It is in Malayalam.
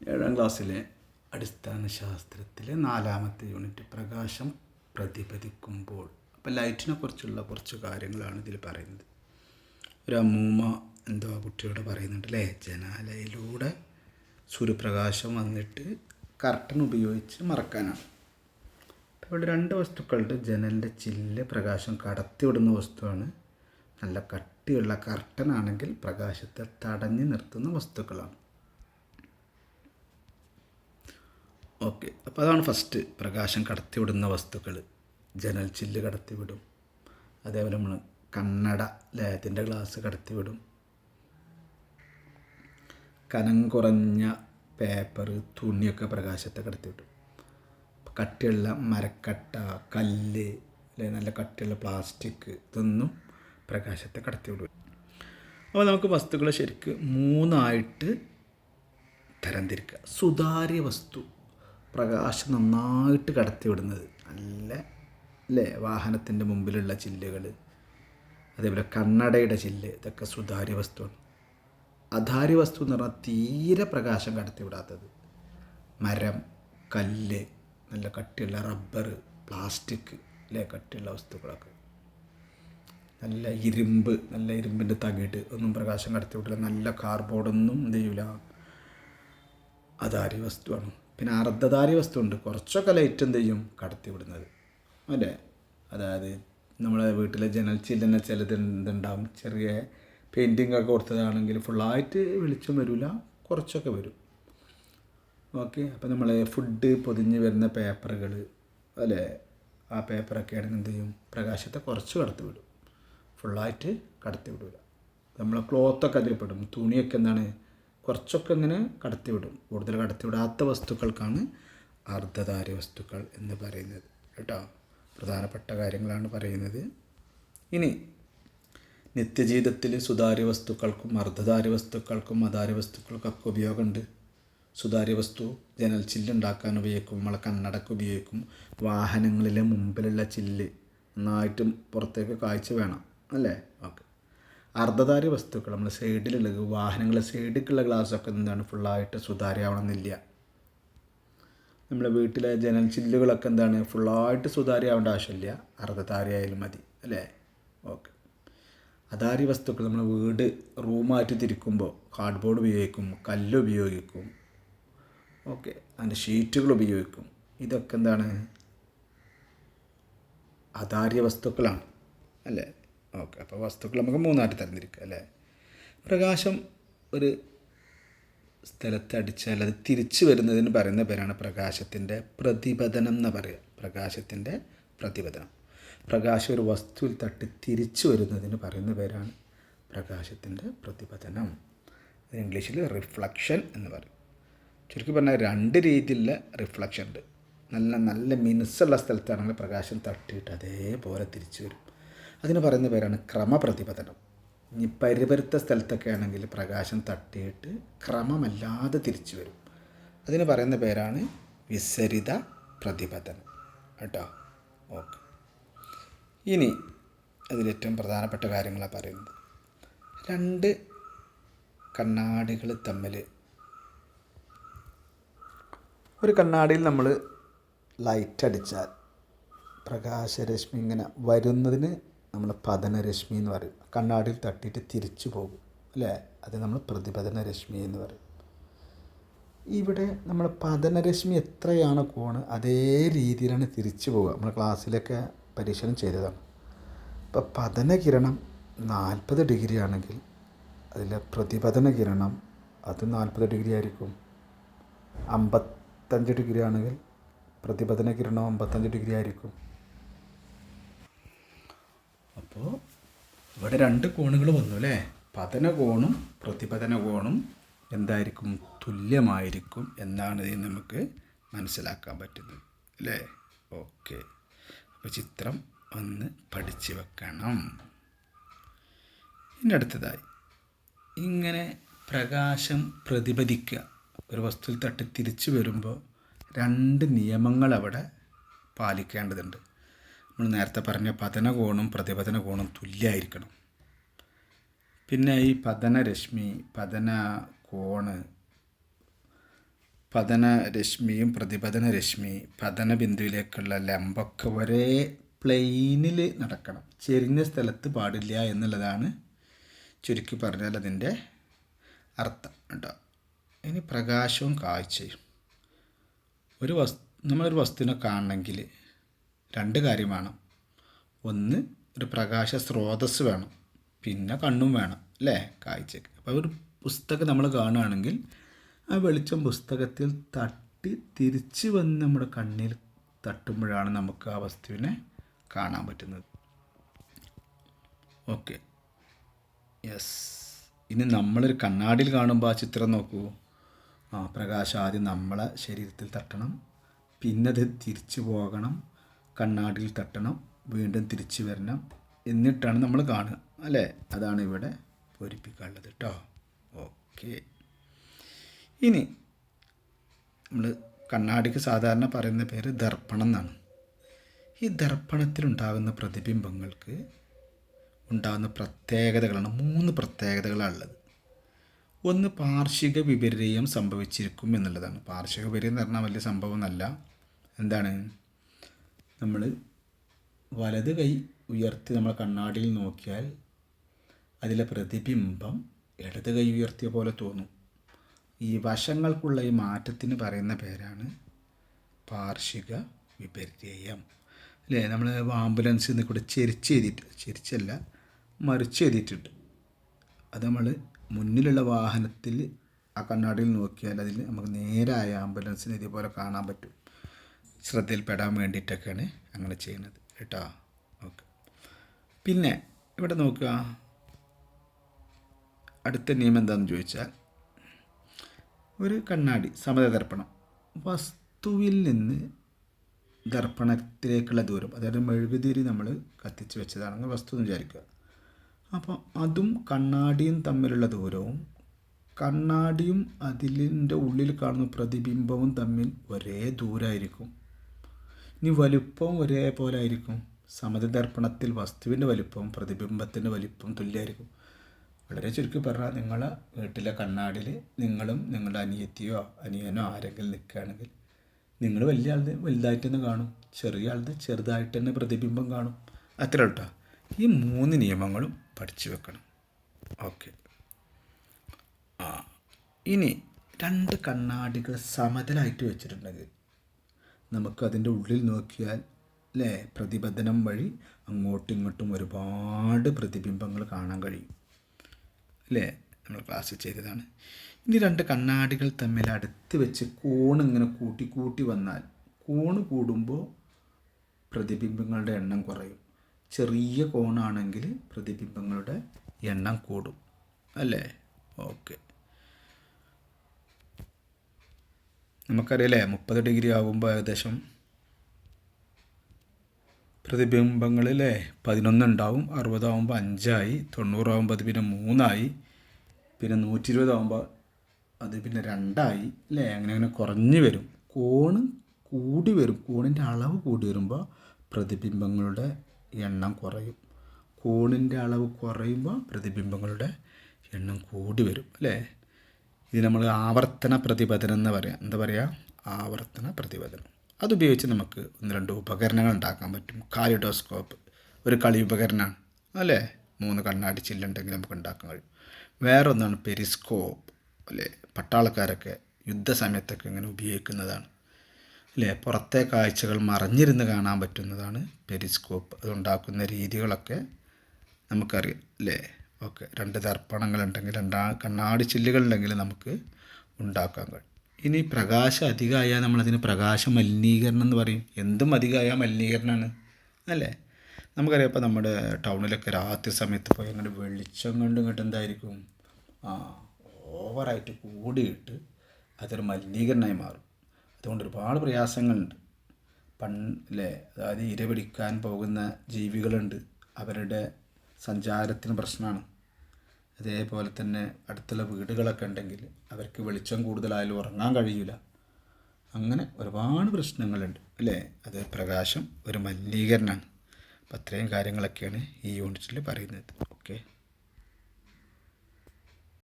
ഏഴാം ക്ലാസ്സിലെ അടിസ്ഥാന ശാസ്ത്രത്തിലെ നാലാമത്തെ യൂണിറ്റ് പ്രകാശം പ്രതിപതിക്കുമ്പോൾ അപ്പോൾ ലൈറ്റിനെ കുറിച്ചുള്ള കുറച്ച് കാര്യങ്ങളാണ് ഇതിൽ പറയുന്നത്. ഒരു അമ്മൂമ്മ എന്തോ കുട്ടിയോട് പറയുന്നുണ്ട് അല്ലേ? ജനാലയിലൂടെ സൂര്യപ്രകാശം വന്നിട്ട് കർട്ടൻ ഉപയോഗിച്ച് മറക്കാനാണ്. അപ്പോൾ ഇവിടെ രണ്ട് വസ്തുക്കളുണ്ട്. ജനലിന്റെ ചില്ല് പ്രകാശം കടത്തിവിടുന്ന വസ്തുവാണ്. നല്ല കട്ടിയുള്ള കർട്ടൻ ആണെങ്കിൽ പ്രകാശത്തെ തടഞ്ഞു നിർത്തുന്ന വസ്തുക്കളാണ്. ഓക്കെ. അപ്പോൾ അതാണ് ഫസ്റ്റ് പ്രകാശം കടത്തിവിടുന്ന വസ്തുക്കൾ ജനൽ ചില്ല് കടത്തിവിടും. അതേപോലെ നമ്മൾ കണ്ണട ലയത്തിന്റെ ഗ്ലാസ് കടത്തിവിടും. കനം കുറഞ്ഞ പേപ്പർ തുണിയൊക്കെ പ്രകാശത്തെ കടത്തിവിടും. കട്ടിയുള്ള മരക്കട്ട കല്ല് അല്ലെ നല്ല കട്ടിയുള്ള പ്ലാസ്റ്റിക് ഇതൊന്നും പ്രകാശത്തെ കടത്തിവിടും. അപ്പോൾ നമുക്ക് വസ്തുക്കളെ ശരിക്ക് മൂന്നായിട്ട് തരംതിരിക്കുക സുതാര്യ വസ്തു. പ്രകാശം നന്നായിട്ട് കടത്തിവിടുന്നത് നല്ല അല്ലേ വാഹനത്തിന്റെ മുമ്പിലുള്ള ചില്ലുകൾ അതേപോലെ കണ്ണടയുടെ ചില്ല്. ഇതൊക്കെ സുതാര്യ വസ്തുവാണ്. അധാര്യ വസ്തു എന്ന് പറഞ്ഞാൽ തീരെ പ്രകാശം കടത്തിവിടാത്തത് മരം കല്ല് നല്ല കട്ടിയുള്ള റബ്ബർ പ്ലാസ്റ്റിക് അല്ലേ കട്ടിയുള്ള വസ്തുക്കളൊക്കെ. നല്ല ഇരുമ്പ് നല്ല ഇരുമ്പിന്റെ തകിട്. ഒന്നും പ്രകാശം കടത്തിവിട്ടില്ല നല്ല കാർബോർഡൊന്നും എന്ത് ചെയ്യൂല. അധാര്യ വസ്തുവാണ്. പിന്നെ അർദ്ധധാരി വസ്തുണ്ട്. കുറച്ചൊക്കെ ലൈറ്റ് എന്ത് ചെയ്യും? കടത്തിവിടുന്നത് അല്ലേ? അതായത് നമ്മളെ വീട്ടിലെ ജനൽ ചില്ലെന്ന ചിലത് എന്തുണ്ടാവും? ചെറിയ പെയിന്റിങ് ഒക്കെ കൊടുത്തതാണെങ്കിൽ ഫുള്ളായിട്ട് വെളിച്ചം വരില്ല കുറച്ചൊക്കെ വരും. ഓക്കെ അപ്പോൾ നമ്മൾ ഫുഡ് പൊതിഞ്ഞ് വരുന്ന പേപ്പറുകൾ അല്ലേ? ആ പേപ്പറൊക്കെ ആണെങ്കിൽ എന്ത് ചെയ്യും? പ്രകാശത്തെ കുറച്ച് കടത്തി വിടും. ഫുള്ളായിട്ട് കടത്തി വിടില്ല നമ്മളെ ക്ലോത്തൊക്കെ അതിൽപ്പെടും പെടും. തുണിയൊക്കെ എന്താണ്? കുറച്ചൊക്കെ ഇങ്ങനെ കടത്തിവിടും. കൂടുതൽ കടത്തിവിടാത്ത വസ്തുക്കൾക്കാണ് അർദ്ധധാരി വസ്തുക്കൾ എന്ന് പറയുന്നത് കേട്ടോ. പ്രധാനപ്പെട്ട കാര്യങ്ങളാണ് പറയുന്നത്. ഇനി നിത്യജീവിതത്തിൽ സുതാര്യ വസ്തുക്കൾക്കും അർദ്ധധാരി വസ്തുക്കൾക്കും അധാര്യ വസ്തുക്കൾക്കൊക്കെ ഉപയോഗമുണ്ട്. സുതാര്യ വസ്തു ജനൽ ചില്ലുണ്ടാക്കാൻ ഉപയോഗിക്കും നമ്മളെ കണ്ണടക്ക് ഉപയോഗിക്കും വാഹനങ്ങളിലെ മുമ്പിലുള്ള ചില്ല് നന്നായിട്ടും പുറത്തേക്ക് കാഴ്ച വേണം അല്ലേ? ഓക്കെ. അർദ്ധധാര്യ വസ്തുക്കൾ നമ്മൾ സൈഡിലുള്ള വാഹനങ്ങളുടെ സൈഡിലേക്കുള്ള ഗ്ലാസ്സൊക്കെ എന്താണ് ഫുള്ളായിട്ട് സുതാര്യമാവണമെന്നില്ല നമ്മളെ വീട്ടിലെ ജനൽ ചില്ലുകളൊക്കെ എന്താണ് ഫുള്ളായിട്ട് സുതാര്യമാവേണ്ട ആവശ്യമില്ല. അർദ്ധധാരിയായാലും മതി അല്ലേ? ഓക്കെ അതാരി വസ്തുക്കൾ നമ്മൾ വീട് റൂമായിട്ട് തിരിക്കുമ്പോൾ കാർഡ്ബോർഡ് ഉപയോഗിക്കും കല്ല് ഉപയോഗിക്കും. ഓക്കെ അതിന്റെ ഷീറ്റുകൾ ഉപയോഗിക്കും. ഇതൊക്കെ എന്താണ്? അധാര്യ വസ്തുക്കളാണ് അല്ലേ? ഓക്കെ അപ്പോൾ വസ്തുക്കൾ നമുക്ക് മൂന്നായിട്ട് തരംതിരിക്കുക അല്ലേ? പ്രകാശം ഒരു സ്ഥലത്ത് അടിച്ചാൽ അത് തിരിച്ചു വരുന്നതിന് പറയുന്ന പേരാണ് പ്രകാശത്തിന്റെ പ്രതിപതനം എന്ന് പറയുക. പ്രകാശത്തിന്റെ പ്രതിപതനം. പ്രകാശം ഒരു വസ്തുവിൽ തട്ടി തിരിച്ചു വരുന്നതിന് പറയുന്ന പേരാണ് പ്രകാശത്തിന്റെ പ്രതിപതനം. ഇംഗ്ലീഷിൽ റിഫ്ലക്ഷൻ എന്ന് പറയും. ചുരുക്കി പറഞ്ഞാൽ രണ്ട് രീതിയിലുള്ള റിഫ്ലക്ഷൻ ഉണ്ട്. നല്ല നല്ല മിനുസുള്ള സ്ഥലത്താണെങ്കിൽ പ്രകാശം തട്ടിയിട്ട് അതേപോലെ തിരിച്ചു വരും. അതിന് പറയുന്ന പേരാണ് ക്രമപ്രതിപതനം ഇനി പരിപരുത്ത സ്ഥലത്തൊക്കെ ആണെങ്കിൽ പ്രകാശം തട്ടിയിട്ട് ക്രമമല്ലാതെ തിരിച്ചു വരും. അതിന് പറയുന്ന പേരാണ് വിസരിത പ്രതിപതനം കേട്ടോ? ഓക്കെ. ഇനി അതിലേറ്റവും പ്രധാനപ്പെട്ട കാര്യങ്ങളാണ് പറയുന്നത്. രണ്ട് കണ്ണാടികൾ തമ്മിൽ ഒരു കണ്ണാടിയിൽ നമ്മൾ ലൈറ്റ് അടിച്ചാൽ പ്രകാശരശ്മി ഇങ്ങനെ വരുന്നതിന് നമ്മൾ പതനരശ്മി എന്ന് പറയും. കണ്ണാടിയിൽ തട്ടിയിട്ട് തിരിച്ചു പോകും. അല്ലേ? അത് നമ്മൾ പ്രതിപതന രശ്മി എന്ന് പറയും. ഇവിടെ നമ്മൾ പതനരശ്മി എത്രയാണ് കോണ് അതേ രീതിയിലാണ് തിരിച്ചു പോവുക. നമ്മൾ ക്ലാസ്സിലൊക്കെ പരീക്ഷണം ചെയ്തതാണ്. അപ്പോൾ പതന കിരണം നാൽപ്പത് ഡിഗ്രി ആണെങ്കിൽ അതിലെ പ്രതിപതന കിരണം അത് നാൽപ്പത് ഡിഗ്രി ആയിരിക്കും. അമ്പത്തഞ്ച് ഡിഗ്രി ആണെങ്കിൽ പ്രതിപതന കിരണം അമ്പത്തഞ്ച് ഡിഗ്രി ആയിരിക്കും അപ്പോൾ ഇവിടെ രണ്ട് കോണുകൾ വന്നു അല്ലേ? പതന കോണും പ്രതിപതന കോണും എന്തായിരിക്കും? തുല്യമായിരിക്കും എന്നാണ് ഇത് നമുക്ക് മനസ്സിലാക്കാൻ പറ്റുന്നത് അല്ലേ? ഓക്കെ. അപ്പോൾ ചിത്രം ഒന്ന് പഠിച്ചു വെക്കണം. ഇനി അടുത്തതായി. ഇങ്ങനെ പ്രകാശം പ്രതിപദിക്കുക ഒരു വസ്തുവിൽ തട്ടി തിരിച്ചു വരുമ്പോൾ രണ്ട് നിയമങ്ങൾ അവിടെ പാലിക്കേണ്ടതുണ്ട്. നമ്മൾ നേരത്തെ പറഞ്ഞ പതന കോണും പ്രതിപതന കോണും തുല്യമായിരിക്കണം പിന്നെ ഈ പതന രശ്മി പതന കോണ് പതന രശ്മിയും പ്രതിപതന രശ്മി പതന ബിന്ദുവിലേക്കുള്ള ലംബൊക്കെ ഒരേ പ്ലെയിനിൽ നടക്കണം. ചെരിഞ്ഞ സ്ഥലത്ത് പാടില്ല എന്നുള്ളതാണ് ചുരുക്കി പറഞ്ഞാൽ അതിന്റെ അർത്ഥം കേട്ടോ. ഇനി പ്രകാശവും കാഴ്ചയും. ഒരു വസ് നമ്മളൊരു വസ്തുവിനെ കാണണമെങ്കിൽ രണ്ട് കാര്യം വേണം ഒന്ന് ഒരു പ്രകാശ സ്രോതസ് വേണം. പിന്നെ കണ്ണും വേണം അല്ലേ? കാഴ്ചക്ക് അപ്പോൾ ഒരു പുസ്തകം നമ്മൾ കാണുകയാണെങ്കിൽ ആ വെളിച്ചം പുസ്തകത്തിൽ തട്ടി തിരിച്ച് വന്ന് നമ്മുടെ കണ്ണിൽ തട്ടുമ്പോഴാണ് നമുക്ക് ആ വസ്തുവിനെ കാണാൻ പറ്റുന്നത്. ഓക്കെ. യെസ്. ഇനി നമ്മളൊരു കണ്ണാടിയിൽ കാണുമ്പോൾ ആ ചിത്രം നോക്കൂ. ആ പ്രകാശം ആദ്യം നമ്മളെ ശരീരത്തിൽ തട്ടണം. പിന്നത് തിരിച്ചു പോകണം. കണ്ണാടിയിൽ തട്ടണം വീണ്ടും തിരിച്ചു വരണം. എന്നിട്ടാണ് നമ്മൾ കാണുക അല്ലേ? അതാണ് ഇവിടെ പൂരിപ്പിക്കാനുള്ളത് കേട്ടോ ഓക്കെ. ഇനി നമ്മൾ കണ്ണാടിക്ക് സാധാരണ പറയുന്ന പേര് ദർപ്പണം എന്നാണ്. ഈ ദർപ്പണത്തിലുണ്ടാകുന്ന പ്രതിബിംബങ്ങൾക്ക് ഉണ്ടാകുന്ന പ്രത്യേകതകളാണ് മൂന്ന് പ്രത്യേകതകളാണ് ഉള്ളത് ഒന്ന് പാർഷിക വിപര്യം സംഭവിച്ചിരിക്കും എന്നുള്ളതാണ്. പാർഷിക വിപര്യം എന്ന് പറഞ്ഞാൽ വലിയ സംഭവമൊന്നല്ല എന്താണ്? നമ്മൾ വലത് കൈ ഉയർത്തി നമ്മൾ കണ്ണാടിയിൽ നോക്കിയാൽ അതിലെ പ്രതിബിംബം ഇടത് കൈ ഉയർത്തിയ പോലെ തോന്നും. ഈ വശങ്ങൾക്കുള്ള ഈ മാറ്റത്തിന് പറയുന്ന പേരാണ് പാർഷിക വിപര്യം അല്ലേ? നമ്മൾ ആംബുലൻസിൽ നിന്ന് കൂടെ ചെരിച്ച് എഴുതിയിട്ട് ചെരിച്ചല്ല മറിച്ച് എഴുതിയിട്ടുണ്ട്. അത് നമ്മൾ മുന്നിലുള്ള വാഹനത്തിൽ ആ കണ്ണാടിയിൽ നോക്കിയാൽ അതിൽ നമുക്ക് നേരായ ആംബുലൻസിന് ഇതേപോലെ കാണാൻ പറ്റും. ശ്രദ്ധയിൽപ്പെടാൻ വേണ്ടിയിട്ടൊക്കെയാണ് അങ്ങനെ ചെയ്യുന്നത്. കേട്ടോ? ഓക്കെ. പിന്നെ ഇവിടെ നോക്കുക. അടുത്ത നിയമം എന്താണെന്ന് ചോദിച്ചാൽ ഒരു കണ്ണാടി സമത ദർപ്പണം വസ്തുവിൽ നിന്ന് ദർപ്പണത്തിലേക്കുള്ള ദൂരം അതായത് മെഴുകുതിരി നമ്മൾ കത്തിച്ച് വെച്ചതാണെങ്കിൽ വസ്തു എന്ന് വിചാരിക്കുക. അപ്പോൾ അതും കണ്ണാടിയും തമ്മിലുള്ള ദൂരവും കണ്ണാടിയും അതിലിന്റെ ഉള്ളിൽ കാണുന്ന പ്രതിബിംബവും തമ്മിൽ ഒരേ ദൂരമായിരിക്കും ഇനി വലുപ്പവും ഒരേപോലെ ആയിരിക്കും. സമതദർപ്പണത്തിൽ വസ്തുവിന്റെ വലുപ്പം പ്രതിബിംബത്തിന്റെ വലിപ്പം തുല്യമായിരിക്കും. വളരെ ചുരുക്കി പറഞ്ഞാൽ നിങ്ങൾ വീട്ടിലെ കണ്ണാടിയിൽ നിങ്ങളും നിങ്ങളുടെ അനിയത്തിയോ അനിയനോ ആരെങ്കിലും നിൽക്കുകയാണെങ്കിൽ നിങ്ങൾ വലിയ ആൾ വലുതായിട്ട് തന്നെ കാണും. ചെറിയ ആളുടെ ചെറുതായിട്ട് തന്നെ പ്രതിബിംബം കാണും. അത്ര കേട്ടോ ഈ മൂന്ന് നിയമങ്ങളും പഠിച്ചു വെക്കണം. ഓക്കെ. ആ ഇനി രണ്ട് കണ്ണാടികൾ സമതലായിട്ട് വെച്ചിട്ടുണ്ടെങ്കിൽ നമുക്കതിന്റെ ഉള്ളിൽ നോക്കിയാൽ അല്ലേ പ്രതിബദ്ധനം വഴി അങ്ങോട്ടും ഇങ്ങോട്ടും ഒരുപാട് പ്രതിബിംബങ്ങൾ കാണാൻ കഴിയും. അല്ലേ നമ്മൾ ക്ലാസ്സിൽ ചെയ്തതാണ്. ഇനി രണ്ട് കണ്ണാടികൾ തമ്മിൽ അടുത്ത് വെച്ച് കോൺ ഇങ്ങനെ കൂട്ടി കൂട്ടി വന്നാൽ കോണ് കൂടുമ്പോൾ പ്രതിബിംബങ്ങളുടെ എണ്ണം കുറയും. ചെറിയ കോണാണെങ്കിൽ പ്രതിബിംബങ്ങളുടെ എണ്ണം കൂടും. അല്ലേ? ഓക്കെ. നമുക്കറിയാലേ മുപ്പത് ഡിഗ്രി ആകുമ്പോൾ ഏകദേശം പ്രതിബിംബങ്ങളിലെ പതിനൊന്നുണ്ടാവും അറുപതാവുമ്പോൾ അഞ്ചായി തൊണ്ണൂറാവുമ്പോൾ അത് പിന്നെ മൂന്നായി പിന്നെ നൂറ്റി ഇരുപതാവുമ്പോൾ അത് പിന്നെ രണ്ടായി അല്ലേ? അങ്ങനെ അങ്ങനെ കുറഞ്ഞു വരും. കോണ് കൂടി വരും. കോണിന്റെ അളവ് കൂടി വരുമ്പോൾ പ്രതിബിംബങ്ങളുടെ എണ്ണം കുറയും. കോണിന്റെ അളവ് കുറയുമ്പോൾ പ്രതിബിംബങ്ങളുടെ എണ്ണം കൂടി വരും അല്ലേ? ഇത് നമ്മൾ ആവർത്തന പ്രതിപദനം എന്ന് പറയാം. എന്താ പറയുക ആവർത്തന പ്രതിപദനം. അതുപയോഗിച്ച് നമുക്ക് ഒന്ന് രണ്ട് ഉപകരണങ്ങൾ ഉണ്ടാക്കാൻ പറ്റും. കാലിഡോസ്കോപ്പ് ഒരു കളി ഉപകരണമാണ്. അല്ലേ? മൂന്ന് കണ്ണാടി ചില്ലുണ്ടെങ്കിൽ നമുക്ക് ഉണ്ടാക്കാൻ കഴിയും. വേറെ ഒന്നാണ് പെരിസ്കോപ്പ് അല്ലേ? പട്ടാളക്കാരൊക്കെ യുദ്ധസമയത്തൊക്കെ ഇങ്ങനെ ഉപയോഗിക്കുന്നതാണ്. അല്ലേ? പുറത്തെ കാഴ്ചകൾ മറഞ്ഞിരുന്ന് കാണാൻ പറ്റുന്നതാണ് പെരിസ്കോപ്പ്. അതുണ്ടാക്കുന്ന രീതികളൊക്കെ നമുക്കറിയാം. അല്ലേ? ഓക്കെ രണ്ട് ദർപ്പണങ്ങളുണ്ടെങ്കിൽ രണ്ടാ കണ്ണാടി ചില്ലുകളുണ്ടെങ്കിൽ നമുക്ക് ഉണ്ടാക്കാൻ കഴിയും. ഇനി പ്രകാശം അധികമായാൽ നമ്മളതിന് പ്രകാശ മലിനീകരണം എന്ന് പറയും. എന്തും അധികമായാൽ മലിനീകരണമാണ് അല്ലേ? നമുക്കറിയാം ഇപ്പോൾ നമ്മുടെ ടൗണിലൊക്കെ രാത്രി സമയത്ത് പോയി അങ്ങനെ വെളിച്ചം കൊണ്ട് ഇങ്ങോട്ട് എന്തായിരിക്കും? ആ ഓവറായിട്ട് കൂടിയിട്ട് അതൊരു മലിനീകരണമായി മാറും. അതുകൊണ്ട് ഒരുപാട് പ്രയാസങ്ങളുണ്ട്. പണ്ടല്ലേ അതായത് ഇരപിടിക്കാൻ പോകുന്ന ജീവികളുണ്ട്. അവരുടെ സഞ്ചാരത്തിന് പ്രശ്നമാണ്. അതേപോലെ തന്നെ അടുത്തുള്ള വീടുകളൊക്കെ ഉണ്ടെങ്കിൽ അവർക്ക് വെളിച്ചം കൂടുതലായാലും ഉറങ്ങാൻ കഴിയില്ല അങ്ങനെ ഒരുപാട് പ്രശ്നങ്ങളുണ്ട് അല്ലേ? അത് പ്രകാശം ഒരു മലിനീകരണമാണ്. അപ്പം അത്രയും കാര്യങ്ങളൊക്കെയാണ് ഈ യൂണിറ്റിൽ പറയുന്നത്. ഓക്കെ.